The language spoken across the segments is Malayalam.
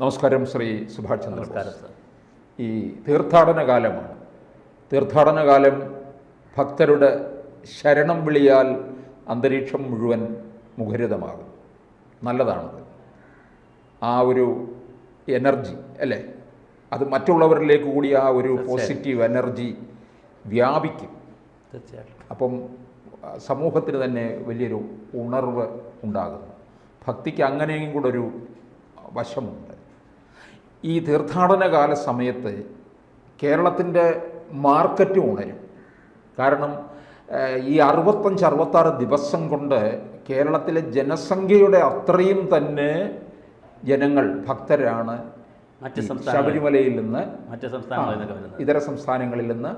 നമസ്കാരം ശ്രീ സുഭാഷ് ചന്ദ്ര നമസ്കാരം സർ. ഈ തീർത്ഥാടന കാലമാണ്. തീർത്ഥാടന കാലം ഭക്തരുടെ ശരണം വിളിയാൽ അന്തരീക്ഷം മുഴുവൻ മുഖരിതമാകും നല്ലതാണത്. ആ ഒരു എനർജി അല്ലേ? അത് മറ്റുള്ളവരിലേക്ക് കൂടി ആ ഒരു പോസിറ്റീവ് എനർജി വ്യാപിക്കും. തീർച്ചയായിട്ടും. അപ്പം സമൂഹത്തിന് തന്നെ വലിയൊരു ഉണർവ് ഉണ്ടാകുന്നു. ഭക്തിക്ക് അങ്ങനെയും കൂടെ ഒരു വശമുണ്ട്. ഈ തീർത്ഥാടനകാല സമയത്ത് കേരളത്തിന്റെ മാർക്കറ്റ് ഉണരും. കാരണം ഈ അറുപത്തഞ്ച് അറുപത്താറ് ദിവസം കൊണ്ട് കേരളത്തിലെ ജനസംഖ്യയുടെ അത്രയും തന്നെ ജനങ്ങൾ ഭക്തരാണ് മറ്റ് ശബരിമലയിൽ നിന്ന് മറ്റ് സംസ്ഥാനങ്ങളിൽ ഇതര സംസ്ഥാനങ്ങളിൽ നിന്ന്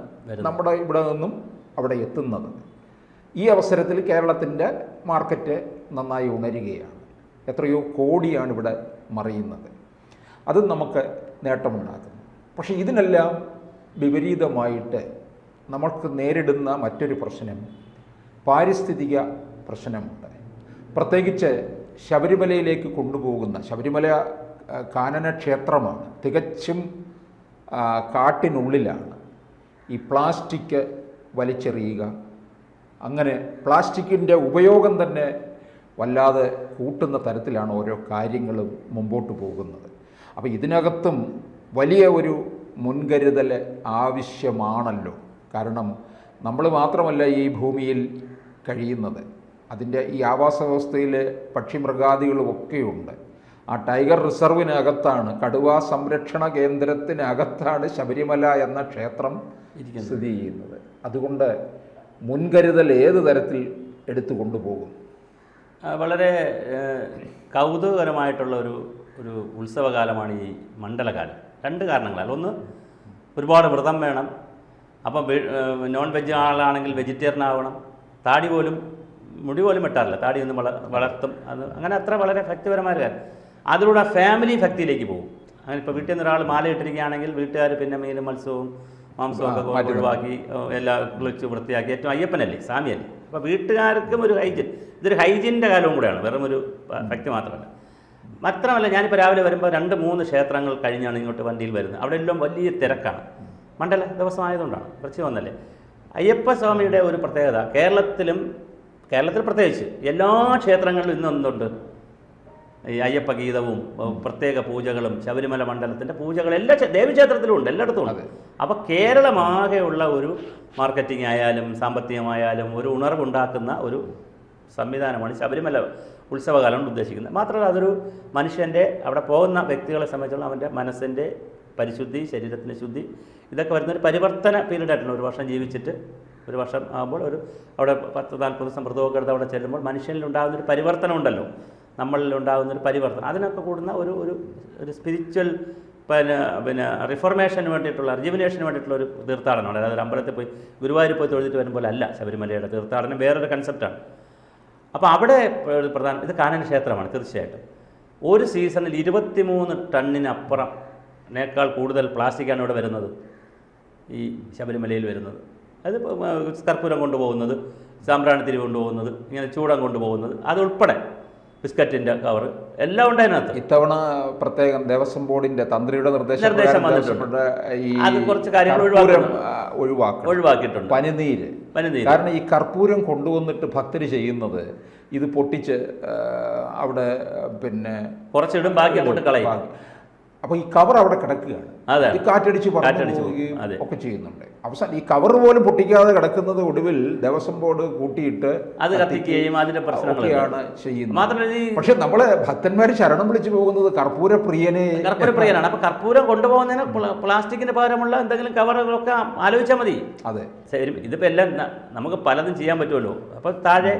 നമ്മുടെ ഇവിടെ നിന്നും അവിടെ എത്തുന്നത്. ഈ അവസരത്തിൽ കേരളത്തിന്റെ മാർക്കറ്റ് നന്നായി ഉണരുകയാണ്. എത്രയോ കോടിയാണ് ഇവിടെ മറിയുന്നത്. അത് നമുക്ക് നേട്ടമുണ്ടാക്കുന്നു. പക്ഷെ ഇതിനെല്ലാം വിപരീതമായിട്ട് നമ്മൾക്ക് നേരിടുന്ന മറ്റൊരു പ്രശ്നം പാരിസ്ഥിതിക പ്രശ്നമുണ്ട്. പ്രത്യേകിച്ച് ശബരിമലയിലേക്ക് കൊണ്ടുപോകുന്ന ശബരിമല കാനന ക്ഷേത്രമാണ് തികച്ചും കാട്ടിനുള്ളിലാണ്. ഈ പ്ലാസ്റ്റിക് വലിച്ചെറിയുക അങ്ങനെ പ്ലാസ്റ്റിക്കിന്റെ ഉപയോഗം തന്നെ വല്ലാതെ കൂട്ടുന്ന തരത്തിലാണ് ഓരോ കാര്യങ്ങളും മുമ്പോട്ട് പോകുന്നത്. അപ്പോൾ ഇതിനകത്തും വലിയ ഒരു മുൻകരുതൽ ആവശ്യമാണല്ലോ. കാരണം നമ്മൾ മാത്രമല്ല ഈ ഭൂമിയിൽ കഴിയുന്നത്. അതിന്റെ ഈ ആവാസ വ്യവസ്ഥയിൽ പക്ഷിമൃഗാദികളും ഒക്കെയുണ്ട്. ആ ടൈഗർ റിസർവിനകത്താണ് കടുവ സംരക്ഷണ കേന്ദ്രത്തിനകത്താണ് ശബരിമല എന്ന ക്ഷേത്രം സ്ഥിതി ചെയ്യുന്നത്. അതുകൊണ്ട് മുൻകരുതൽ ഏത് തരത്തിൽ എടുത്തു കൊണ്ടുപോകും? വളരെ കൗതുകകരമായിട്ടുള്ള ഒരു ഒരു ഉത്സവകാലമാണ് ഈ മണ്ഡലകാലം. രണ്ട് കാരണങ്ങളാൽ. ഒന്ന് ഒരുപാട് വ്രതം വേണം. അപ്പം നോൺ വെജ് ആളാണെങ്കിൽ വെജിറ്റേറിയൻ ആവണം. താടി പോലും മുടി പോലും വെട്ടാറില്ല. താടി ഒന്ന് വള വളർത്തും. അത് അങ്ങനെ അത്ര വളരെ ഭക്തിപരമായ കാര്യം. അതിലൂടെ ഫാമിലി ഭക്തിയിലേക്ക് പോകും. അങ്ങനെ ഇപ്പോൾ വീട്ടിൽ നിന്ന് ഒരാൾ മാല ഇട്ടിരിക്കുകയാണെങ്കിൽ വീട്ടുകാർ പിന്നെ മീനും മത്സ്യവും മാംസവും ഒക്കെ ഒഴിവാക്കി എല്ലാം കുളിച്ച് വൃത്തിയാക്കി. ഏറ്റവും അയ്യപ്പനല്ലേ സ്വാമിയല്ലേ? അപ്പോൾ വീട്ടുകാർക്കും ഒരു ഹൈജീൻ ഇതൊരു ഹൈജീനിന്റെ കാലവും കൂടെയാണ്. വെറും ഒരു ഭക്തി മാത്രമല്ല. മാത്രമല്ല ഞാനിപ്പോൾ രാവിലെ വരുമ്പോൾ രണ്ട് മൂന്ന് ക്ഷേത്രങ്ങൾ കഴിഞ്ഞാണ് ഇങ്ങോട്ട് വണ്ടിയിൽ വരുന്നത്. അവിടെ എല്ലാം വലിയ തിരക്കാണ്. മണ്ഡല ദിവസമായതുകൊണ്ടാണ്. കുറച്ച് വന്നല്ലേ? അയ്യപ്പസ്വാമിയുടെ ഒരു പ്രത്യേകത കേരളത്തിലും കേരളത്തിൽ പ്രത്യേകിച്ച് എല്ലാ ക്ഷേത്രങ്ങളിലും ഇന്ന് എന്തുണ്ട്? ഈ അയ്യപ്പ ഗീതവും പ്രത്യേക പൂജകളും ശബരിമല മണ്ഡലത്തിന്റെ പൂജകൾ എല്ലാ ക്ഷേ- ദേവീക്ഷേത്രത്തിലും ഉണ്ട് എല്ലായിടത്തും ഉണ്ട്. അപ്പോൾ കേരളമാകെയുള്ള ഒരു മാർക്കറ്റിംഗ് ആയാലും സാമ്പത്തികമായാലും ഒരു ഉണർവുണ്ടാക്കുന്ന ഒരു സംവിധാനമാണ് ശബരിമല. ഉത്സവകാലം കൊണ്ട് ഉദ്ദേശിക്കുന്നത്. മാത്രമല്ല അതൊരു മനുഷ്യന്റെ അവിടെ പോകുന്ന വ്യക്തികളെ സംബന്ധിച്ചുള്ള അവന്റെ മനസ്സിന്റെ പരിശുദ്ധി ശരീരത്തിന്റെ ശുദ്ധി ഇതൊക്കെ വരുന്ന ഒരു പരിവർത്തന പീരീഡ് ആയിട്ടുണ്ട് ഒരു വർഷം ജീവിച്ചിട്ട് ഒരു വർഷം ആകുമ്പോൾ ഒരു അവിടെ പത്ത് നാൽപ്പത് ദിവസം വ്രതമൊക്കെ എടുത്ത് അവിടെ ചെല്ലുമ്പോൾ മനുഷ്യനിൽ ഉണ്ടാകുന്ന ഒരു പരിവർത്തനം ഉണ്ടല്ലോ. നമ്മളിൽ ഉണ്ടാകുന്ന ഒരു പരിവർത്തനം. അതിനൊക്കെ കൂടുന്ന ഒരു ഒരു ഒരു സ്പിരിച്വൽ പിന്നെ പിന്നെ റിഫോർമേഷന് വേണ്ടിയിട്ടുള്ള റിജുവിനേഷന് വേണ്ടിയിട്ടുള്ള ഒരു തീർത്ഥാടനമാണ്. അതായത് ഒരു അമ്പലത്തിൽ പോയി ഗുരുവായൂർ പോയി തൊഴുതിട്ട് വരുമ്പോൾ അല്ല ശബരിമലയുടെ തീർത്ഥാടനം വേറൊരു കൺസെപ്റ്റാണ് അപ്പോൾ അവിടെ പ്രധാന ഇത് കാനൻ ക്ഷേത്രമാണ് തീർച്ചയായിട്ടും. ഒരു സീസണിൽ ഇരുപത്തിമൂന്ന് ടണ്ണിനപ്പുറം നേക്കാൾ കൂടുതൽ പ്ലാസ്റ്റിക്കാണ് ഇവിടെ വരുന്നത്. ഈ ശബരിമലയിൽ വരുന്നത്. അത് കർപ്പൂരം കൊണ്ടുപോകുന്നത് സാമ്പ്രാണിത്തിരി കൊണ്ടുപോകുന്നത് ഇങ്ങനെ ചൂടം കൊണ്ടുപോകുന്നത് അതുൾപ്പെടെ. ബിസ്ക്കറ്റിന്റെ കവർ എല്ലാം ഉണ്ട് അതിനകത്ത്. ഇത്തവണ പ്രത്യേകം ദേവസ്വം ബോർഡിന്റെ തന്ത്രിയുടെ നിർദ്ദേശം അത് കുറച്ച് കാര്യങ്ങൾ ഒഴിവാക്കിയിട്ടുണ്ട്. പനിനീര്. പനിനീര്. കാരണം ഈ കർപ്പൂരം കൊണ്ടുവന്നിട്ട് ഭക്തർ ചെയ്യുന്നത് ഇത് പൊട്ടിച്ച് അവിടെ പിന്നെ കുറച്ചിടും ബാക്കി അങ്ങോട്ട് കളയും. അപ്പൊ ഈ കവർ അവിടെ കിടക്കുകയാണ്. ഈ കാറ്റടിച്ച് അതെ. ഒക്കെ ചെയ്യുന്നുണ്ട്. അവസാനം ഈ കവർ പോലും പൊട്ടിക്കാതെ കിടക്കുന്നത് ഒടുവിൽ ദേവസ്വം ബോർഡ് കൂട്ടിയിട്ട് അത് കത്തിക്കുകയും അതിന്റെ ചെയ്യുന്നത്. മാത്രമല്ല പക്ഷെ നമ്മൾ ഭക്തന്മാര് ശരണം വിളിച്ചു പോകുന്നത് കർപ്പൂര പ്രിയനെ കർപ്പൂര പ്രിയനാണ് അപ്പൊ കർപ്പൂരം കൊണ്ടുപോകുന്നതിന് പ്ല- പ്ലാസ്റ്റിക്കിന് പകരമുള്ള എന്തെങ്കിലും കവറുകളൊക്കെ ആലോചിച്ചാൽ മതി. അതെ. ഇതിപ്പോ എല്ലാം നമുക്ക് പലതും ചെയ്യാൻ പറ്റുമല്ലോ. അപ്പൊ താഴെ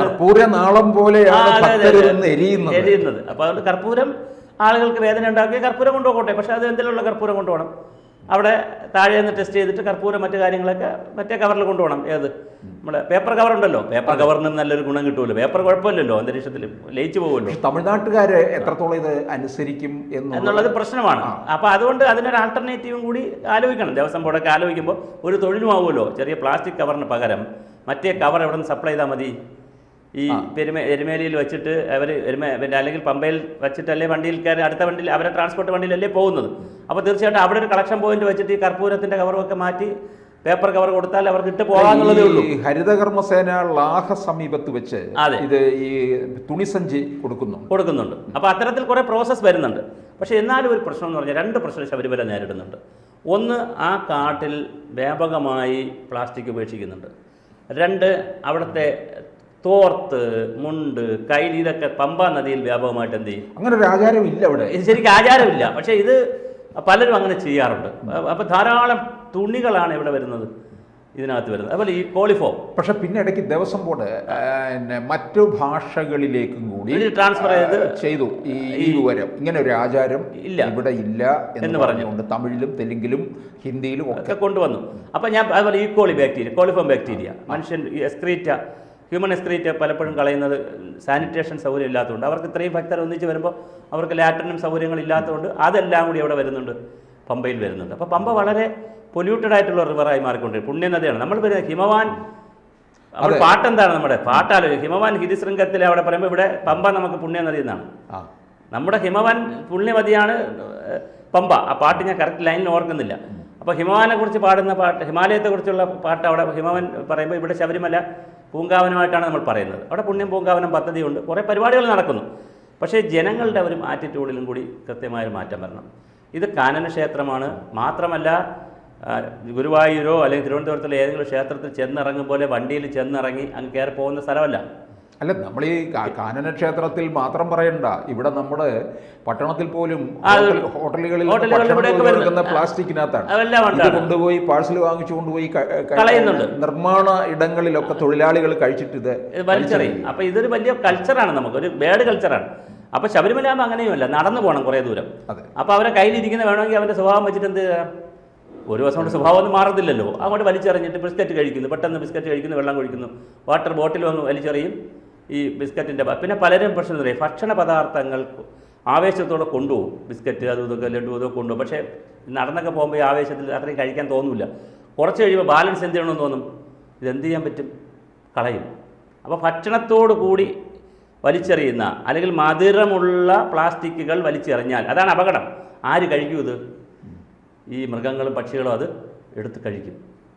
കർപ്പൂര നാളം പോലെയാണ് എരിയുന്നത്. അപ്പൊ അതുകൊണ്ട് കർപ്പൂരം ആളുകൾക്ക് വേദന ഉണ്ടാക്കി കർപ്പൂരം കൊണ്ടുപോകട്ടെ. പക്ഷെ അത് എന്തിലുള്ള കർപ്പൂരം കൊണ്ടുപോകണം. അവിടെ താഴെ നിന്ന് ടെസ്റ്റ് ചെയ്തിട്ട് കർപ്പൂരം മറ്റു കാര്യങ്ങളൊക്കെ മറ്റേ കവറിൽ കൊണ്ടുപോകണം. ഏത്? നമ്മുടെ പേപ്പർ കവർ ഉണ്ടല്ലോ. പേപ്പർ കവറിനും നല്ലൊരു ഗുണം കിട്ടുമല്ലോ പേപ്പർ കുഴപ്പമില്ലല്ലോ അന്തരീക്ഷത്തിൽ. ലയിച്ചു പോകുമല്ലോ. തമിഴ്നാട്ടുകാർ എത്രത്തോളം ഇത് അനുസരിക്കും എന്നുള്ളത് എന്നുള്ളത് പ്രശ്നമാണ്. അപ്പോൾ അതുകൊണ്ട് അതിനൊരു ആൾട്ടർനേറ്റീവും കൂടി ആലോചിക്കണം. ദേവസ്വം ബോർഡൊക്കെ ആലോചിക്കുമ്പോൾ ഒരു തൊഴിലുമാവുമല്ലോ ചെറിയ പ്ലാസ്റ്റിക് കവറിന് പകരം മറ്റേ കവർ എവിടെ നിന്ന് സപ്ലൈ ചെയ്താൽ മതി. ഈ പെരുമ എരുമേലിയിൽ വെച്ചിട്ട് അവർ എരുമ പിന്നെ അല്ലെങ്കിൽ പമ്പയിൽ വെച്ചിട്ടല്ലേ വണ്ടിയിൽ കയറി അടുത്ത വണ്ടിയിൽ അവരെ ട്രാൻസ്പോർട്ട് വണ്ടിയിലല്ലേ പോകുന്നത്. അപ്പോൾ തീർച്ചയായിട്ടും അവിടെ ഒരു കളക്ഷൻ പോയിന്റ് വെച്ചിട്ട് ഈ കർപ്പൂരത്തിന്റെ കവറൊക്കെ മാറ്റി പേപ്പർ കവർ കൊടുത്താൽ അവർക്ക് ഇട്ട് പോകാന്നുള്ളതേ ഉള്ളൂ. ഈ ഹരിതകർമ്മസേന ലാഹ സമീപത്ത് വെച്ച് അതെ. ഇത് ഈ തുണിസഞ്ചി കൊടുക്കുന്നു. കൊടുക്കുന്നുണ്ട്. അപ്പോൾ അത്തരത്തിൽ കുറേ പ്രോസസ്സ് വരുന്നുണ്ട്. പക്ഷേ എന്നാലും ഒരു പ്രശ്നം എന്ന് പറഞ്ഞാൽ രണ്ട് പ്രശ്നം ശബരിമല നേരിടുന്നുണ്ട്. ഒന്ന് ആ കാട്ടിൽ വ്യാപകമായി പ്ലാസ്റ്റിക് ഉപേക്ഷിക്കുന്നുണ്ട്. രണ്ട് അവിടുത്തെ തോർത്ത് മുണ്ട് കൈലി ഇതൊക്കെ പമ്പാ നദിയിൽ വ്യാപകമായിട്ട് എന്ത് ചെയ്യും? അങ്ങനെ ഒരു ആചാരമില്ല ഇല്ല അവിടെ ഇത് ശരിക്കും ആചാരമില്ല. പക്ഷേ ഇത് പലരും അങ്ങനെ ചെയ്യാറുണ്ട്. അപ്പോൾ ധാരാളം തുണികളാണ് ഇവിടെ വരുന്നത് ഇതിനകത്ത് വരുന്നത്. അതുപോലെ ഈ പോളിഫോം പക്ഷെ പിന്നെ ഇടയ്ക്ക് ദിവസം ബോർഡ് പിന്നെ മറ്റു ഭാഷകളിലേക്കും കൂടി ട്രാൻസ്ഫർ ചെയ്ത് ചെയ്തു. ഈ വിവരം. ഇങ്ങനെ ഒരു ആചാരം ഇല്ല. ഇവിടെ ഇല്ല എന്ന് പറഞ്ഞുകൊണ്ട് തമിഴിലും തെലുങ്കിലും ഹിന്ദിയിലും ഒക്കെ ഒക്കെ കൊണ്ടുവന്നു. അപ്പം ഞാൻ അതുപോലെ ഈ കോളി ബാക്ടീരിയ കോളിഫോം ബാക്ടീരിയ മനുഷ്യൻ എസ്ക്രീറ്റ ഹ്യൂമൻ എസ്ക്രീറ്റ് പലപ്പോഴും കളയുന്നത് സാനിറ്റേഷൻ സൗകര്യം ഇല്ലാത്തതുകൊണ്ട്. അവർക്ക് ഇത്രയും ഭക്തർ ഒന്നിച്ച് വരുമ്പോൾ അവർക്ക് ലാറ്ററിനും സൗകര്യങ്ങൾ ഇല്ലാത്തതുകൊണ്ട് അതെല്ലാം കൂടി അവിടെ വരുന്നുണ്ട് പമ്പയിൽ വരുന്നുണ്ട്. അപ്പോൾ പമ്പ വളരെ പൊല്യൂട്ടഡ് ആയിട്ടുള്ള റിവറായി മാറിക്കൊണ്ടിരിക്കും പുണ്യനദിയാണ്. നമ്മൾ വരുന്നത് ഹിമവാൻ അവിടെ പാട്ട് പാട്ടെന്താണ് നമ്മുടെ? പാട്ടാലോ ഹിമവാൻ ഹിരിശൃംഗത്തിൽ അവിടെ പറയുമ്പോൾ ഇവിടെ പമ്പ നമുക്ക് പുണ്യനദി എന്നാണ്. ആ. നമ്മുടെ ഹിമവാൻ പുണ്യവതിയാണ് പമ്പ. ആ പാട്ട് ഞാൻ കറക്റ്റ് ലൈനിൽ ഓർക്കുന്നില്ല. അപ്പോൾ ഹിമവാനെ കുറിച്ച് പാടുന്ന പാട്ട് ഹിമാലയത്തെക്കുറിച്ചുള്ള പാട്ട് അവിടെ ഹിമവൻ പറയുമ്പോൾ ഇവിടെ ശബരിമല പൂങ്കാവനമായിട്ടാണ് നമ്മൾ പറയുന്നത്. അവിടെ പുണ്യം പൂങ്കാവനം പദ്ധതിയുണ്ട്. കുറേ പരിപാടികൾ നടക്കുന്നു. പക്ഷേ ജനങ്ങളുടെ ഒരു ആറ്റിറ്റ്യൂഡിലും കൂടി കൃത്യമായൊരു മാറ്റം വരണം. ഇത് കാനന ക്ഷേത്രമാണ്. മാത്രമല്ല ഗുരുവായൂരോ അല്ലെങ്കിൽ തിരുവനന്തപുരത്തുള്ള ഏതെങ്കിലും ക്ഷേത്രത്തിൽ ചെന്നിറങ്ങും പോലെ വണ്ടിയിൽ ചെന്നിറങ്ങി അങ്ങ് കയറി പോകുന്ന സ്ഥലമല്ല. അല്ല നമ്മൾ ഈ കാനന ക്ഷേത്രത്തിൽ മാത്രം പറയണ്ട. ഇവിടെ നമ്മുടെ പട്ടണത്തിൽ പോലും ഹോട്ടലുകളിൽ കൊടുക്കുന്ന പ്ലാസ്റ്റിക്കിനകത്താണ്. ഇത് കൊണ്ടുപോയി പാഴ്സൽ വാങ്ങിച്ചു കൊണ്ടുപോയി. നിർമ്മാണ ഇടങ്ങളിലൊക്കെ തൊഴിലാളികൾ കഴിച്ചിട്ട് ഇത് അപ്പൊ വലിച്ചെറിയും ഇതൊരു വലിയ കൾച്ചറാണ് നമുക്ക്. ഒരു ബേഡ് കൾച്ചറാണ് അപ്പൊ ശബരിമല ആകുമ്പോൾ അങ്ങനെയുമല്ല. നടന്നു പോകണം കുറേ ദൂരം. അപ്പൊ അവരെ കയ്യിലിരിക്കുന്ന വേണമെങ്കിൽ അവന്റെ സ്വഭാവം വെച്ചിട്ട് എന്ത് ഒരു ദിവസം കൊണ്ട് സ്വഭാവം ഒന്നും മാറത്തില്ലല്ലോ. അങ്ങോട്ട് വലിച്ചെറിഞ്ഞിട്ട് ബിസ്ക്കറ്റ് കഴിക്കുന്നു. പെട്ടെന്ന് ബിസ്ക്കറ്റ് കഴിക്കുന്നു വെള്ളം കുടിക്കുന്നു. വാട്ടർ ബോട്ടിൽ വന്ന് വലിച്ചെറിയും. ഈ ബിസ്ക്കറ്റിന്റെ പിന്നെ പലരും പ്രശ്നം പറയുക? ഭക്ഷണ പദാർത്ഥങ്ങൾ ആവേശത്തോടെ കൊണ്ടുപോകും ബിസ്ക്കറ്റ് അതും ഇതൊക്കെ ലഡു ഇതൊക്കെ കൊണ്ടുപോകും. പക്ഷേ നടന്നൊക്കെ പോകുമ്പോൾ ഈ ആവേശത്തിൽ അത്രയും കഴിക്കാൻ തോന്നില്ല. കുറച്ച് കഴിയുമ്പോൾ ബാലൻസ് എന്ത് ചെയ്യണമെന്ന് തോന്നും? ഇതെന്ത് ചെയ്യാൻ പറ്റും? കളയും. അപ്പോൾ ഭക്ഷണത്തോടു കൂടി വലിച്ചെറിയുന്ന അല്ലെങ്കിൽ മധുരമുള്ള പ്ലാസ്റ്റിക്കുകൾ വലിച്ചെറിഞ്ഞാൽ അതാണ് അപകടം. ആര് കഴിക്കും ഇത്? ഈ മൃഗങ്ങളും പക്ഷികളും അത് എടുത്ത് കഴിക്കും.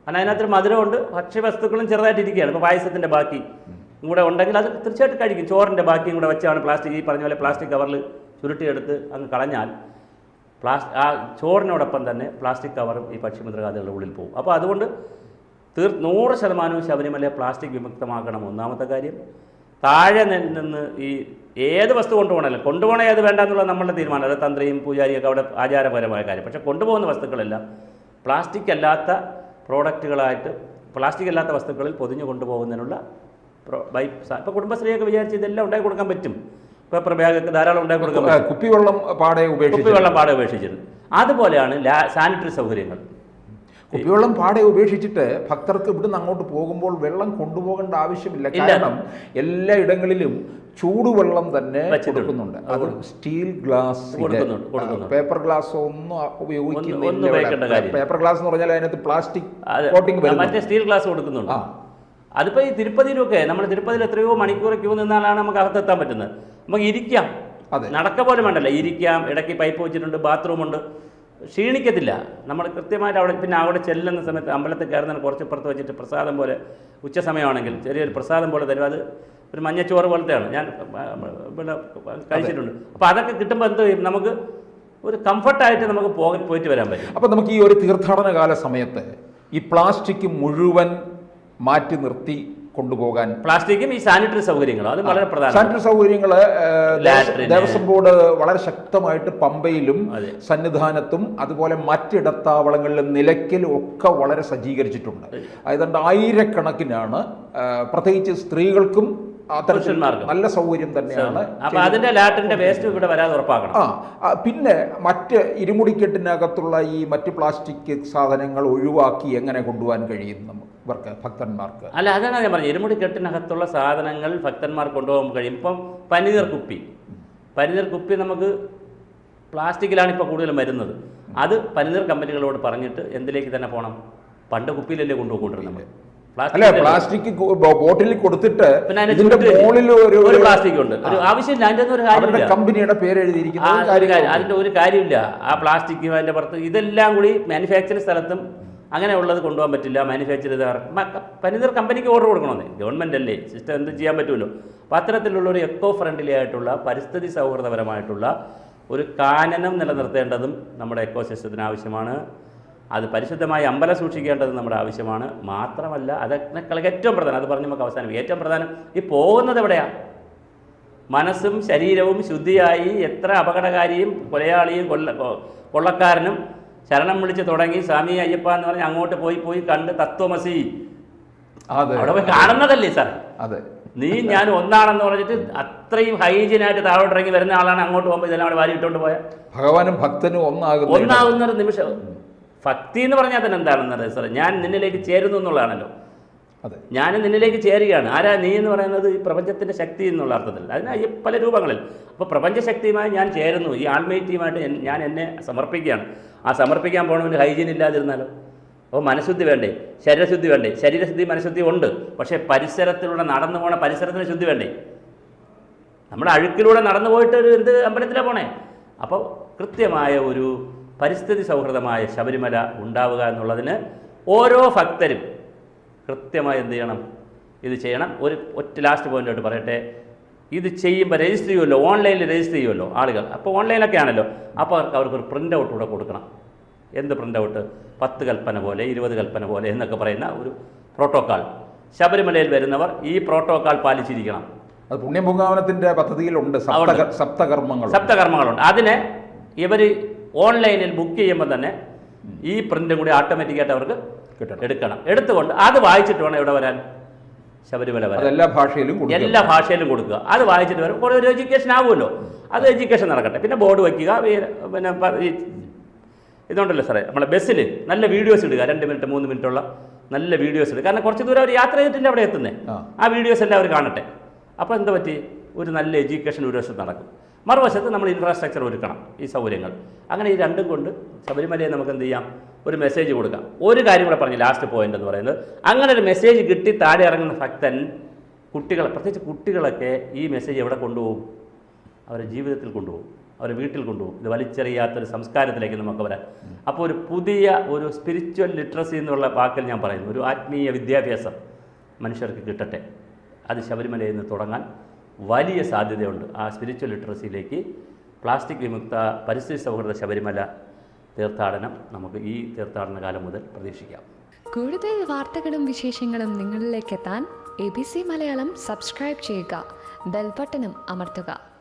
കാരണം അതിനകത്തൊരു മധുരമുണ്ട് ഭക്ഷ്യവസ്തുക്കളും ചെറുതായിട്ടിരിക്കുകയാണ്. ഇപ്പോൾ പായസത്തിന്റെ ബാക്കി കൂടെ ഉണ്ടെങ്കിൽ അത് തീർച്ചയായിട്ടും കഴിക്കും. ചോറിന്റെ ബാക്കിയും കൂടെ വെച്ചാണ് പ്ലാസ്റ്റിക് ഈ പറഞ്ഞ പോലെ പ്ലാസ്റ്റിക് കവറിൽ ചുരുട്ടിയെടുത്ത് അങ്ങ് കളഞ്ഞാൽ പ്ലാസ് ആ ചോറിനോടൊപ്പം തന്നെ പ്ലാസ്റ്റിക് കവറും ഈ പക്ഷിമൃഗാദികളുടെ ഉള്ളിൽ പോകും അപ്പോൾ അതുകൊണ്ട് തീർ നൂറ് ശതമാനവും ശബരിമല പ്ലാസ്റ്റിക് വിമുക്തമാക്കണം. ഒന്നാമത്തെ കാര്യം താഴെ നിന്ന് ഈ ഏത് വസ്തു കൊണ്ടുപോകണമല്ലോ കൊണ്ടുപോകണേ അത് വേണ്ട എന്നുള്ളത് നമ്മളുടെ തീരുമാനം അത് തന്ത്രിയും പൂജാരിയൊക്കെ അവിടെ ആചാരപരമായ കാര്യം. പക്ഷേ കൊണ്ടുപോകുന്ന വസ്തുക്കളെല്ലാം പ്ലാസ്റ്റിക് അല്ലാത്ത പ്രോഡക്റ്റുകളായിട്ട് പ്ലാസ്റ്റിക് അല്ലാത്ത വസ്തുക്കളിൽ പൊതിഞ്ഞു കൊണ്ടുപോകുന്നതിനുള്ള ബൈ ഇപ്പോൾ കുടുംബശ്രീയൊക്കെ വിചാരിച്ച് ഇതെല്ലാം ഉണ്ടാക്കി കൊടുക്കാൻ പറ്റും. പേപ്പർ ബാഗൊക്കെ ധാരാളം ഉണ്ടാക്കി കൊടുക്കാൻ പറ്റും. കുപ്പിവെള്ളം പാടെ ഉപേക്ഷിച്ചു കുപ്പിവെള്ളം പാടെ ഉപേക്ഷിച്ചിരുന്നു. അതുപോലെയാണ് സാനിറ്ററി സൗകര്യങ്ങൾ. കുപ്പിവെള്ളം പാടെ ഉപേക്ഷിച്ചിട്ട് ഭക്തർക്ക് ഇവിടുന്ന് അങ്ങോട്ട് പോകുമ്പോൾ വെള്ളം കൊണ്ടുപോകേണ്ട ആവശ്യമില്ല. കാരണം എല്ലാ ഇടങ്ങളിലും ചൂടുവെള്ളം തന്നെ കൊടുക്കുന്നുണ്ട്. അത് സ്റ്റീൽ ഗ്ലാസ്. പേപ്പർ ഗ്ലാസ് ഒന്നും ഉപയോഗിക്കുന്നില്ല. പേപ്പർ ഗ്ലാസ് എന്ന് പറഞ്ഞാൽ അതിനകത്ത് പ്ലാസ്റ്റിക് കോട്ടിംഗ് സ്റ്റീൽ ഗ്ലാസ് കൊടുക്കുന്നുണ്ട്. അതിപ്പോൾ ഈ തിരുപ്പതിയിലൊക്കെ നമ്മൾ തിരുപ്പതിയിൽ എത്രയോ മണിക്കൂർ ക്യൂ നിന്നാലാണ് നമുക്ക് അകത്തെത്താൻ പറ്റുന്നത്. നമുക്ക് ഇരിക്കാം. അതെ. നടക്ക പോലും വേണ്ടല്ല. ഇരിക്കാം ഇടയ്ക്ക് പൈപ്പ് വെച്ചിട്ടുണ്ട് ബാത്റൂമുണ്ട് ക്ഷീണിക്കത്തില്ല. നമ്മൾ കൃത്യമായിട്ട് അവിടെ പിന്നെ അവിടെ ചെല്ലുന്ന സമയത്ത് അമ്പലത്തിൽ കയറുന്നതിന് കുറച്ച് പുറത്ത് വെച്ചിട്ട് പ്രസാദം പോലെ ഉച്ച സമയമാണെങ്കിൽ ചെറിയൊരു പ്രസാദം പോലെ തരും. അത് ഒരു മഞ്ഞച്ചോറ് പോലത്തെയാണ്. ഞാൻ ഇവിടെ കഴിച്ചിട്ടുണ്ട്. അപ്പോൾ അതൊക്കെ കിട്ടുമ്പോൾ എന്ത് ചെയ്യും? നമുക്ക് ഒരു കംഫർട്ടായിട്ട് നമുക്ക് പോകാൻ പോയിട്ട് വരാൻ പറ്റും. അപ്പോൾ നമുക്ക് ഈ ഒരു തീർത്ഥാടന കാല സമയത്ത് ഈ പ്ലാസ്റ്റിക് മുഴുവൻ മാറ്റി നിർത്തി കൊണ്ടുപോകാൻ പ്ലാസ്റ്റിക്കും ഈ സാനിറ്ററി സൗകര്യങ്ങളും അത് വളരെ പ്രധാന സാനിറ്ററി സൗകര്യങ്ങൾ ദേവസ്വം ബോർഡ് വളരെ ശക്തമായിട്ട് പമ്പയിലും സന്നിധാനത്തും അതുപോലെ മറ്റിടത്താവളങ്ങളിലും നിലയ്ക്കലും ഒക്കെ വളരെ സജ്ജീകരിച്ചിട്ടുണ്ട്. അതുകൊണ്ട് ആയിരക്കണക്കിനാണ് പ്രത്യേകിച്ച് സ്ത്രീകൾക്കും പുരുഷന്മാർക്കും. നല്ല സൗകര്യം തന്നെയാണ്. അപ്പൊ അതിന്റെ ലാറ്റിന്റെ വേസ്റ്റ് ഇവിടെ വരാതെ ഉറപ്പാക്കണം. ആ പിന്നെ മറ്റ് ഇരുമുടിക്കെട്ടിനകത്തുള്ള ഈ മറ്റ് പ്ലാസ്റ്റിക് സാധനങ്ങൾ ഒഴിവാക്കി എങ്ങനെ കൊണ്ടുപോകാൻ കഴിയും നമുക്ക് ഇവർക്ക് ഭക്തന്മാർക്ക്? അല്ല അതാണ് ഞാൻ പറഞ്ഞത്. ഇരുമുടിക്കെട്ടിനകത്തുള്ള സാധനങ്ങൾ ഭക്തന്മാർ കൊണ്ടുപോകാൻ കഴിയും. ഇപ്പം പനിനീർ കുപ്പി. പനിനീർ കുപ്പി നമുക്ക് പ്ലാസ്റ്റിക്കിലാണ് ഇപ്പോൾ കൂടുതലും വരുന്നത്. അത് പനിനീർ കമ്പനികളോട് പറഞ്ഞിട്ട് എന്തിലേക്ക് തന്നെ പോകണം? പണ്ട് കുപ്പിയിലല്ലേ കൊണ്ടുപോയിക്കൊണ്ടിരുന്നത് നമ്മൾ. അല്ല പ്ലാസ്റ്റിക് ബോട്ടിൽ കൊടുത്തിട്ട് ഇതിന്റെ മുകളിൽ ഒരു ഒരു പ്ലാസ്റ്റിക് ഉണ്ട്. ഒരു ആവശ്യമില്ല അതിന്റെ ഒരു കാര്യമില്ല. കമ്പനിയുടെ പേര് ആ, എഴുതിയിരിക്കുന്ന ഒരു കാര്യം- അതിന്റെ ഒരു കാര്യമില്ല. ആ പ്ലാസ്റ്റിക് അതിന്റെ പുറത്ത് ഇതെല്ലാം കൂടി മാനുഫാക്ചറിംഗ് സ്ഥലത്തും അങ്ങനെ ഉള്ളത് കൊണ്ടുപോകാൻ പറ്റില്ല മാനുഫാക്ചർ ചെയ്ത പനിതർ കമ്പനിക്ക് ഓർഡർ കൊടുക്കണമെന്നേ. ഗവൺമെന്റ് അല്ലേ? സിസ്റ്റം എന്ത് ചെയ്യാൻ പറ്റുമല്ലോ? അപ്പോൾ അത്തരത്തിലുള്ള ഒരു എക്കോ ഫ്രണ്ട്ലി ആയിട്ടുള്ള പരിസ്ഥിതി സൗഹൃദപരമായിട്ടുള്ള ഒരു കാനനം നിലനിർത്തേണ്ടതും നമ്മുടെ എക്കോ സിസ്റ്റത്തിന് ആവശ്യമാണ്. അത് പരിശുദ്ധമായി അമ്പലം സൂക്ഷിക്കേണ്ടത് നമ്മുടെ ആവശ്യമാണ്. മാത്രമല്ല അതിനേക്കാൾ ഏറ്റവും പ്രധാനം അത് പറഞ്ഞ് നമുക്ക് അവസാനം ഏറ്റവും പ്രധാനം ഈ പോകുന്നത് എവിടെയാണ് മനസ്സും ശരീരവും ശുദ്ധിയായി എത്ര അപകടകാരിയും കൊലയാളിയും കൊള്ള കൊള്ളക്കാരനും ശരണം വിളിച്ച് തുടങ്ങി സ്വാമി അയ്യപ്പ എന്ന് പറഞ്ഞ് അങ്ങോട്ട് പോയി പോയി കണ്ട് തത്വമസി. അവിടെ പോയി കാണുന്നതല്ലേ സാർ അതെ. നീ ഞാൻ ഒന്നാണെന്ന് പറഞ്ഞിട്ട് അത്രയും ഹൈജീനായിട്ട് താഴോട്ട് ഇറങ്ങി വരുന്ന ആളാണ് അങ്ങോട്ട് പോകുമ്പോൾ ഇതെല്ലാം അവിടെ വാരി ഇട്ടുകൊണ്ട് പോയാൽ ഭഗവാനും ഭക്തനും ഒന്നാകുന്ന ഒന്നാകുന്ന ഒരു നിമിഷം. ഭക്തി എന്ന് പറഞ്ഞാൽ തന്നെ എന്താണെന്ന് സാറേ. ഞാൻ നിന്നിലേക്ക് ചേരുന്നു എന്നുള്ളതാണല്ലോ. അതെ. ഞാൻ നിന്നിലേക്ക് ചേരുകയാണ്. ആരാ നീ എന്ന് പറയുന്നത്? ഈ പ്രപഞ്ചത്തിന്റെ ശക്തി എന്നുള്ള അർത്ഥത്തിൽ. അതിന് ഈ പല രൂപങ്ങളിൽ. അപ്പോൾ പ്രപഞ്ചശക്തിയുമായി ഞാൻ ചേരുന്നു. ഈ ആത്മീയത്വമായിട്ട് ഞാൻ എന്നെ സമർപ്പിക്കുകയാണ്. ആ സമർപ്പിക്കാൻ പോകണമെങ്കിൽ ഹൈജീൻ ഇല്ലാതിരുന്നാലോ? അപ്പോൾ മനഃശുദ്ധി വേണ്ടേ? ശരീരശുദ്ധി വേണ്ടേ? ശരീരശുദ്ധി മനഃശുദ്ധി ഉണ്ട്. പക്ഷേ പരിസരത്തിലൂടെ നടന്നു പോണ പരിസരത്തിന് ശുദ്ധി വേണ്ടേ? നമ്മുടെ അഴുക്കിലൂടെ നടന്നു പോയിട്ട് ഒരു എന്ത് അമ്പലത്തിലാണ് പോണേ? അപ്പോൾ കൃത്യമായ ഒരു പരിസ്ഥിതി സൗഹൃദമായ ശബരിമല ഉണ്ടാവുക എന്നുള്ളതിന് ഓരോ ഭക്തരും കൃത്യമായി എന്ത് ചെയ്യണം? ഇത് ചെയ്യണം. ഒരു ഒറ്റ ലാസ്റ്റ് പോയിന്റായിട്ട് പറയട്ടെ. ഇത് ചെയ്യുമ്പോൾ രജിസ്റ്റർ ചെയ്യുമല്ലോ? ഓൺലൈനിൽ രജിസ്റ്റർ ചെയ്യുമല്ലോ ആളുകൾ? അപ്പോൾ ഓൺലൈനൊക്കെ ആണല്ലോ. അപ്പോൾ അവർക്ക് അവർക്കൊരു പ്രിന്റ് ഔട്ട് കൂടെ കൊടുക്കണം. എന്ത് പ്രിന്റ് ഔട്ട് പത്ത് കൽപ്പന പോലെ ഇരുപത് കൽപ്പന പോലെ എന്നൊക്കെ പറയുന്ന ഒരു പ്രോട്ടോക്കോൾ ശബരിമലയിൽ വരുന്നവർ ഈ പ്രോട്ടോക്കോൾ പാലിച്ചിരിക്കണം. അത് പുണ്യഭൂഗാവനത്തിന്റെ പദ്ധതിയിലുണ്ട്. സപ്ത സപ്തകർമ്മങ്ങൾ സപ്തകർമ്മങ്ങളുണ്ട്. അതിനെ ഇവർ ഓൺലൈനിൽ ബുക്ക് ചെയ്യുമ്പോൾ തന്നെ ഈ പ്രിന്റും കൂടി ഓട്ടോമാറ്റിക്കായിട്ട് അവർക്ക് കിട്ടണം. എടുക്കണം. എടുത്തുകൊണ്ട് അത് വായിച്ചിട്ട് വേണം ഇവിടെ വരാൻ? ശബരിമല വരാൻ. എല്ലാ ഭാഷയിലും എല്ലാ ഭാഷയിലും കൊടുക്കുക. അത് വായിച്ചിട്ട് വരും കുറേ ഒരു എഡ്യൂക്കേഷൻ ആവുമല്ലോ. അത് എഡ്യൂക്കേഷൻ നടക്കട്ടെ. പിന്നെ ബോർഡ് വയ്ക്കുക. പിന്നെ ഇതുകൊണ്ടല്ലോ ഇതുണ്ടല്ലോ സാറേ നമ്മളെ ബസ്സിൽ നല്ല വീഡിയോസ് ഇടുക. രണ്ട് മിനിറ്റ് മൂന്ന് മിനിറ്റുള്ള നല്ല വീഡിയോസ് ഇടുക. കാരണം കുറച്ച് ദൂരം അവർ യാത്ര ചെയ്തിട്ടില്ല അവിടെ എത്തുന്നത് ആ. ആ വീഡിയോസ് എല്ലാം അവർ കാണട്ടെ. അപ്പോൾ എന്താ പറ്റി? ഒരു നല്ല എഡ്യൂക്കേഷൻ ഒരു വശത്ത് നടക്കും. മറുവശത്ത് നമ്മൾ ഇൻഫ്രാസ്ട്രക്ചർ ഒരുക്കണം ഈ സൗകര്യങ്ങൾ. അങ്ങനെ ഈ രണ്ടും കൊണ്ട് ശബരിമലയെ നമുക്ക് എന്ത് ചെയ്യാം? ഒരു മെസ്സേജ് കൊടുക്കാം. ഒരു കാര്യം കൂടെ പറഞ്ഞു ലാസ്റ്റ് പോയിന്റ് എന്ന് പറയുന്നത് അങ്ങനെ ഒരു മെസ്സേജ് കിട്ടി താഴെ ഇറങ്ങുന്ന ഭക്തൻ കുട്ടികളെ പ്രത്യേകിച്ച് കുട്ടികളൊക്കെ ഈ മെസ്സേജ് എവിടെ കൊണ്ടുപോകും? അവരെ ജീവിതത്തിൽ കൊണ്ടുപോകും അവരെ വീട്ടിൽ കൊണ്ടുപോകും. ഇത് വലിച്ചെറിയാത്തൊരു സംസ്കാരത്തിലേക്ക് നമുക്ക് വരാം അപ്പോൾ ഒരു പുതിയ ഒരു സ്പിരിച്വൽ ലിറ്ററസി എന്നുള്ള വാക്കിൽ ഞാൻ പറയുന്നു. ഒരു ആത്മീയ വിദ്യാഭ്യാസം മനുഷ്യർക്ക് കിട്ടട്ടെ. അത് ശബരിമലയിൽ നിന്ന് തുടങ്ങാൻ വലിയ സാധ്യതയുണ്ട്. ആ സ്പിരിച്വൽ ലിറ്ററസിയിലേക്ക് പ്ലാസ്റ്റിക് വിമുക്ത പരിസ്ഥിതി സൗഹൃദ ശബരിമല തീർത്ഥാടനം നമുക്ക് ഈ തീർത്ഥാടന കാലം മുതൽ പ്രതീക്ഷിക്കാം. കൂടുതൽ വാർത്തകളും വിശേഷങ്ങളും നിങ്ങളിലേക്ക് എത്താൻ A B C Malayalam subscribe ചെയ്യുക. ബെൽബട്ടനും അമർത്തുക.